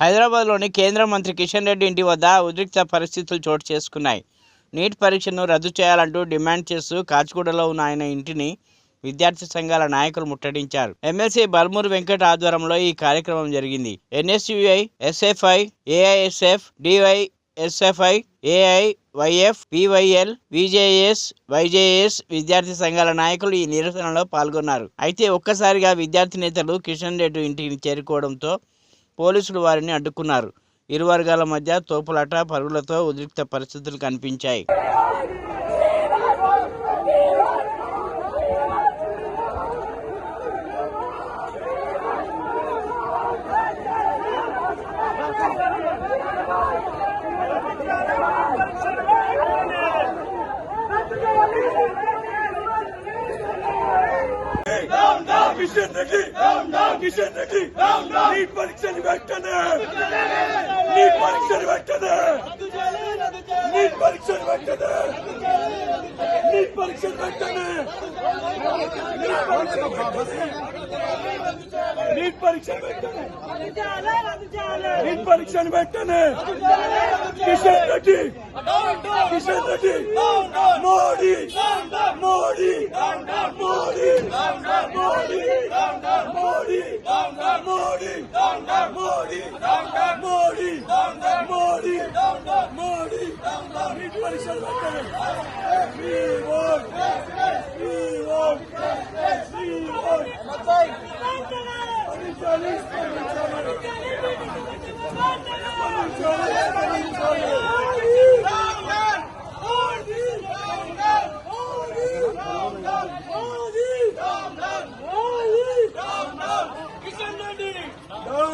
హైదరాబాద్లోని కేంద్ర మంత్రి కిషన్ రెడ్డి ఇంటి వద్ద ఉద్రిక్త పరిస్థితులు చోటు చేసుకున్నాయి. నీట్ పరీక్షను రద్దు చేయాలంటూ డిమాండ్ చేస్తూ కాచిగూడలో ఉన్న ఆయన ఇంటిని విద్యార్థి సంఘాల నాయకులు ముట్టడించారు. ఎమ్మెల్సీ బల్మూరు వెంకట ఆధ్వర్యంలో ఈ కార్యక్రమం జరిగింది. NSUI SFI AISF DY SFI AI YF PYL VJS YJS విద్యార్థి సంఘాల నాయకులు ఈ నిరసనలో పాల్గొన్నారు. అయితే ఒక్కసారిగా విద్యార్థి నేతలు కిషన్ రెడ్డి ఇంటికి చేరుకోవడంతో పోలీసులు వారిని అడ్డుకున్నారు. ఇరు వర్గాల మధ్య తోపులాట పరుగులతో ఉద్రిక్త పరిస్థితులు కనిపించాయి. కిషన్ రెడ్డి! కిషన్ రెడ్డి! నీట్ పరీక్షలు వెంటనే! నీట్ పరీక్షలు వెంటనే! నీట్ పరీక్షలు వెంటనే! నీట్ పరీక్షలు వెంటనే! నీట్ పరీక్షలు పెట్టనే నీట్ పరీక్షలు పెట్టనే Kishan Reddy! Kishan Reddy! Modi! Modi! Modi! Don't worry. Don't worry. Don't worry. Don't worry. Don't Donder Modi! Donder Modi! Don't Donder Modi! Donder Modi!